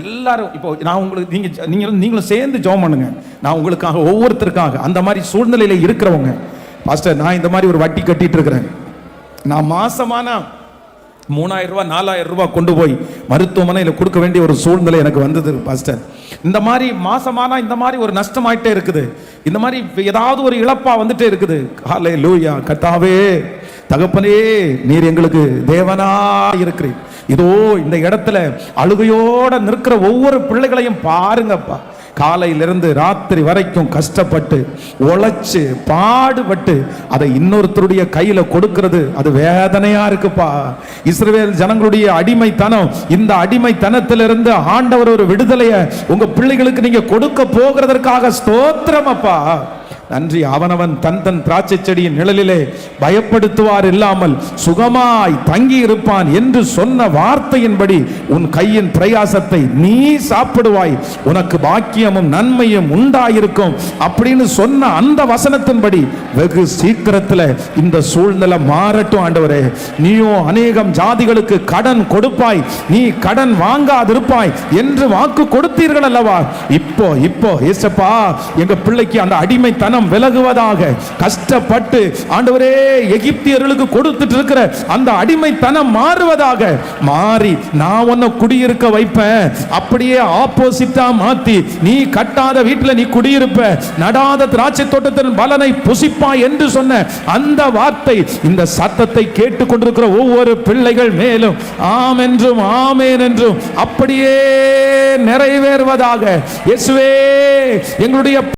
எல்லாரும் இப்போ நான் உங்களுக்கு நீங்க நீங்களும் நீங்களும் சேர்ந்து ஜோம் பண்ணுங்க. நான் உங்களுக்காக ஒவ்வொருத்தருக்காக அந்த மாதிரி சூழ்நிலையில இருக்கிறவங்க. பாஸ்டர் நான் இந்த மாதிரி ஒரு வட்டி கட்டிட்டு இருக்கிறேன். நான் மாசமான மூணாயிரம் ரூபாய் நாலாயிரம் ரூபாய் கொண்டு போய் மருத்துவமனையில் கொடுக்க வேண்டிய ஒரு சூழ்நிலை எனக்கு வந்தது பாஸ்டர் இந்த மாதிரி மாசமானா இந்த மாதிரி ஒரு நஷ்டமாயிட்டே இருக்குது. இந்த மாதிரி ஏதாவது ஒரு இழப்பா வந்துட்டே இருக்குது. காலை லூயா கத்தாவே. தகப்பனே நீர் எங்களுக்கு தேவனா இருக்கிறீர். இதோ இந்த இடத்துல அழுகையோட நிற்கிற ஒவ்வொரு பிள்ளைகளையும் பாருங்கப்பா. காலையிலிருந்து ராத்திரி வரைக்கும் கஷ்டப்பட்டு உழைச்சு பாடுபட்டு அதை இன்னொருத்தருடைய கையில கொடுக்கிறது அது வேதனையா இருக்குப்பா. இஸ்ரேல் ஜனங்களுடைய அடிமைத்தனம் இந்த அடிமைத்தனத்திலிருந்து ஆண்டவர் ஒரு விடுதலையை உங்க பிள்ளைகளுக்கு நீங்க கொடுக்க போகிறதற்காக ஸ்தோத்திரம் அப்பா. நன்றி. அவனவன் தன் தன் திராட்சை செடியின் நிழலிலே பயப்படுத்துவார் இல்லாமல் சுகமாய் தங்கி இருப்பான் என்று சொன்ன வார்த்தையின்படி உன் கையின் பிரயாசத்தை நீ சாப்பிடுவாய். உனக்கு பாக்கியமும் நன்மையும் உண்டாயிருக்கும் அப்படின்னு சொன்ன அந்த வசனத்தின்படி வெகு சீக்கிரத்தில் இந்த சூழ்நிலை மாறட்டும் ஆண்டவரே. நீயும் அநேகம் ஜாதிகளுக்கு கடன் கொடுப்பாய். நீ கடன் வாங்காதிருப்பாய் என்று வாக்கு கொடுத்தீர்கள் அல்லவா? இப்போ இப்போ ஏசப்பா எங்க பிள்ளைக்கு அந்த அடிமைத்தனம் விலகுவதாக கஷ்டப்பட்டு ஆண்டவரே எகிப்தியர்களுக்கு கொடுத்துட்டு இருக்கிற அந்த அடிமைத்தனம் மாறுவதாக மாறி நான் உன்னை குடியிருக்க வைப்பேன். அப்படியே ஆப்போசிட்டா மாத்தி நீ கட்டாத வீட்டில் நீ குடியிருப்ப. நடாத திராட்சை தோட்டத்தின் பலனை புசிப்பாய் என்று சொன்ன அந்த வார்த்தை இந்த சத்தத்தை கேட்டுக்கொண்டிருக்கிற ஒவ்வொரு பிள்ளைகள் மேலும் ஆம் என்றும் ஆமேன் என்றும் அப்படியே நிறைவேறுவதாக. இயேசுவே எங்களுடைய